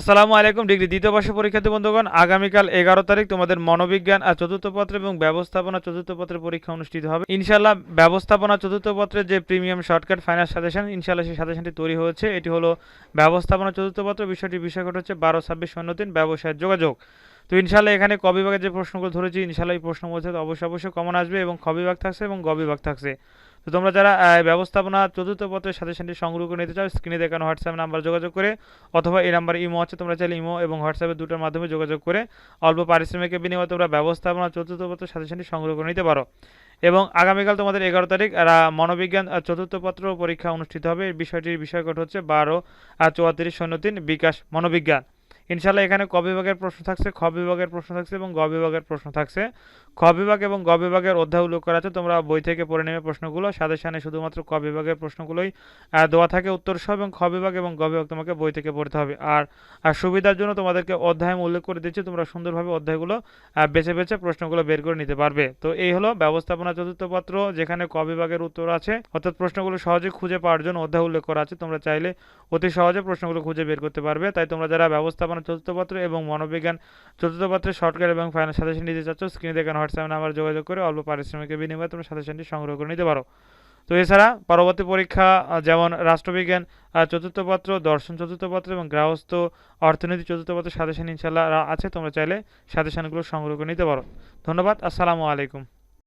আসসালামু আলাইকুম, ডিগ্রি দ্বিতীয় বর্ষ পরীক্ষার্থী বন্ধুগণ। আগামীকাল এগারো তারিখ তোমাদের মনোবিজ্ঞান আর চতুর্থ পত্র এবং ব্যবস্থাপনা চতুর্থ পত্রের পরীক্ষা অনুষ্ঠিত হবে। ইনশাল্লাহ ব্যবস্থাপনা চতুর্থ পত্রের যে প্রিমিয়াম শর্টকাট ফাইনাল সাজেশন ইনশাল্লাহ সেই সাজেশনটি তৈরি হয়েছে। এটি হলো ব্যবস্থাপনা চতুর্থ পত্র বিষয়টি বিষয়কট হচ্ছে বারো ছাব্বিশ শূন্য তিন, ব্যবসায়ের যোগাযোগ। তো ইনশাল্লাহ এখানে ক বিভাগের যে প্রশ্নগুলো ধরেছি, ইনশাল্লাহ এই প্রশ্ন মধ্যে অবশ্যই অবশ্যই কমন আসবে এবং খ বিভাগ থাকছে এবং গ বিভাগ থাকছে। তো তোমরা যারা ব্যবস্থাপনা চতুর্থ পত্রের সাথে সাজেশনটি সংগ্রহ করে নিতে চাও স্ক্রিনে দেখানো হোয়াটসঅ্যাপ নাম্বার যোগাযোগ করে, অথবা এই নাম্বার ইমো আছে, তোমরা চাইলে ইমো এবং হোয়াটসঅ্যাপের দুটোর মাধ্যমে যোগাযোগ করে, অল্প পারিশ্রমিকের বিনিময়ে তোমরা ব্যবস্থাপনা চতুর্থ পত্রের সাথে সাজেশনটি সংগ্রহ করে নিতে পারো। এবং আগামীকাল তোমাদের এগারো তারিখ মনোবিজ্ঞান চতুর্থ পত্র পরীক্ষা অনুষ্ঠিত হবে। বিষয়টির বিষয়কট হচ্ছে বারো আর চুয়াত্রিশ শূন্য তিন, বিকাশ মনোবিজ্ঞান। ইনশাল্লাহ এখানে ক বিভাগের প্রশ্ন থাকছে, খ বিভাগের প্রশ্ন থাকছে এবং গ বিভাগের প্রশ্ন থাকছে। খ বিভাগ এবং গ বিভাগের অধ্যায় উল্লেখ করা আছে, তোমরা বই থেকে পড়ে নেবে প্রশ্নগুলো। সাজেশনে শুধুমাত্র ক বিভাগের প্রশ্নগুলোই দেওয়া থাকে উত্তর সহ এবং খ বিভাগ এবং গ বিভাগ তোমাকে বই থেকে পড়তে হবে। আর সুবিধার জন্য তোমাদেরকে অধ্যায় উল্লেখ করে দিচ্ছি, তোমরা সুন্দরভাবে অধ্যায়গুলো বেছে বেছে প্রশ্নগুলো বের করে নিতে পারবে। তো এই হলো ব্যবস্থাপনা চতুর্থ পত্র, যেখানে ক বিভাগের উত্তর আছে। অর্থাৎ প্রশ্নগুলো সহজে খুঁজে পাওয়ার জন্য অধ্যায় উল্লেখ করা আছে, তোমরা চাইলে অতি সহজে প্রশ্নগুলো খুঁজে বের করতে পারবে। তাই তোমরা যারা ব্যবস্থাপনা চতুর্থ পত্র এবং মনোবিজ্ঞান চতুর্থ পত্রের শর্টকাট এবং ফাইনাল সাজেশন নিতে চাচ্ছ স্ক্রিনে দেখানো হোয়াটসঅ্যাপ নাম্বার যোগাযোগ করে অল্প পারিশ্রমিকের বিনিময়ে তোমরা সাজেশনটি সংগ্রহ করে নিতে পারো। তো এছাড়া পরবর্তী পরীক্ষা যেমন রাষ্ট্রবিজ্ঞান চতুর্থ পত্র, দর্শন চতুর্থ পত্র এবং গৃহস্থ অর্থনীতি চতুর্থ পত্র সাজেশন ইনশাল্লাহ আছে, তোমরা চাইলে সাজেশনগুলো সংগ্রহ করে নিতে পারো। ধন্যবাদ, আসসালামু আলাইকুম।